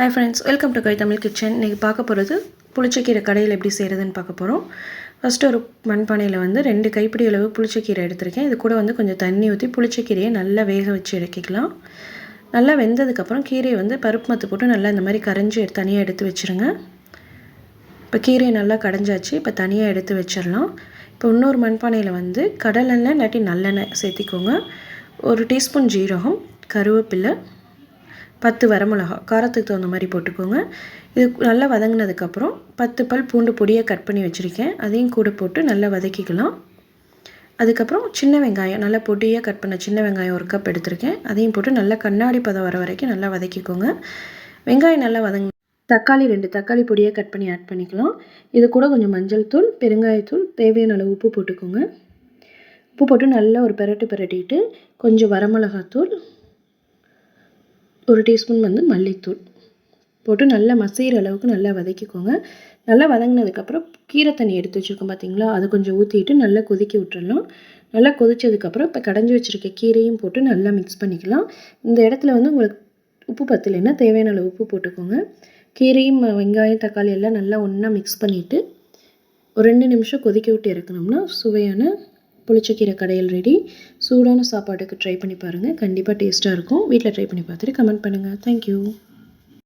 Hi friends welcome to Kai Tamil kitchen இன்றைக்கி பார்க்க போகிறது புளிச்சக்கீரை கடையில் எப்படி செய்கிறதுன்னு பார்க்க போகிறோம் ஃபஸ்ட்டு ஒரு மண்பானையில் வந்து ரெண்டு கைப்பிடி அளவு புளிச்சக்கீரை எடுத்திருக்கேன். இது கூட வந்து கொஞ்சம் தண்ணி ஊற்றி புளிச்சக்கீரையை நல்லா வேக வச்சு இறக்கிக்கலாம். நல்லா வெந்ததுக்கப்புறம் கீரையை வந்து பருப்பு மத்து போட்டு நல்லா இந்த மாதிரி கரைஞ்சி தனியாக எடுத்து வச்சுருங்க. இப்போ கீரையை நல்லா கடைஞ்சாச்சு. இப்போ தனியாக எடுத்து வச்சிடலாம். இப்போ இன்னொரு மண்பானையில் வந்து கடலெண்ணெய் இல்லாட்டி நல்லெண்ணெய் சேர்த்திக்கோங்க. ஒரு டீஸ்பூன் ஜீரகம் கருவேப்பிலை பத்து வரமிளகா காரத்துக்கு தகுந்த மாதிரி போட்டுக்கோங்க. இது நல்லா வதங்கினதுக்கப்புறம் பத்து பல் பூண்டு பொடியை கட் பண்ணி வச்சுருக்கேன். அதையும் கூட போட்டு நல்லா வதக்கிக்கலாம். அதுக்கப்புறம் சின்ன வெங்காயம் நல்லா பொடியாக கட் பண்ண சின்ன வெங்காயம் ஒரு கப் எடுத்திருக்கேன். அதையும் போட்டு நல்லா கண்ணாடி பதம் வர வரைக்கும் நல்லா வதக்கிக்கோங்க. வெங்காயம் நல்லா வதங்க தக்காளி ரெண்டு தக்காளி பொடியாக கட் பண்ணி ஆட் பண்ணிக்கலாம். இது கூட கொஞ்சம் மஞ்சள் தூள் பெருங்காயத்தூள் தேவையான அளவு உப்பு போட்டுக்கோங்க. உப்பு போட்டு நல்லா ஒரு பெரட்டு பெரட்டிட்டு கொஞ்சம் வரமிளகாத்தூள் ஒரு டீஸ்பூன் வந்து மல்லித்தூள் போட்டு நல்லா மசிகிற அளவுக்கு நல்லா வதக்கிக்கோங்க. நல்லா வதங்கினதுக்கப்புறம் கீரை தண்ணி எடுத்து வச்சுருக்கோம் பார்த்தீங்களா அது கொஞ்சம் ஊற்றிட்டு நல்லா கொதிக்க விட்டுறலாம். நல்லா கொதித்ததுக்கப்புறம் இப்போ கடைஞ்சி வச்சுருக்க கீரையும் போட்டு நல்லா மிக்ஸ் பண்ணிக்கலாம். இந்த இடத்துல வந்து உங்களுக்கு உப்பு பத்தலைன்னா தேவையான அளவு உப்பு போட்டுக்கோங்க. கீரையும் வெங்காயம் தக்காளி எல்லாம் நல்லா ஒன்றா மிக்ஸ் பண்ணிவிட்டு ஒரு ரெண்டு நிமிஷம் கொதிக்க விட்டு இறக்கணும்னா சுவையான புளிச்சக்கீரை கடையில் ரெடி சூடான சாப்பாட்டுக்கு ட்ரை பண்ணி பாருங்கள் கண்டிப்பாக டேஸ்ட்டாக இருக்கும். வீட்டில் ட்ரை பண்ணி பார்த்துட்டு கமெண்ட் பண்ணுங்கள் தேங்க்யூ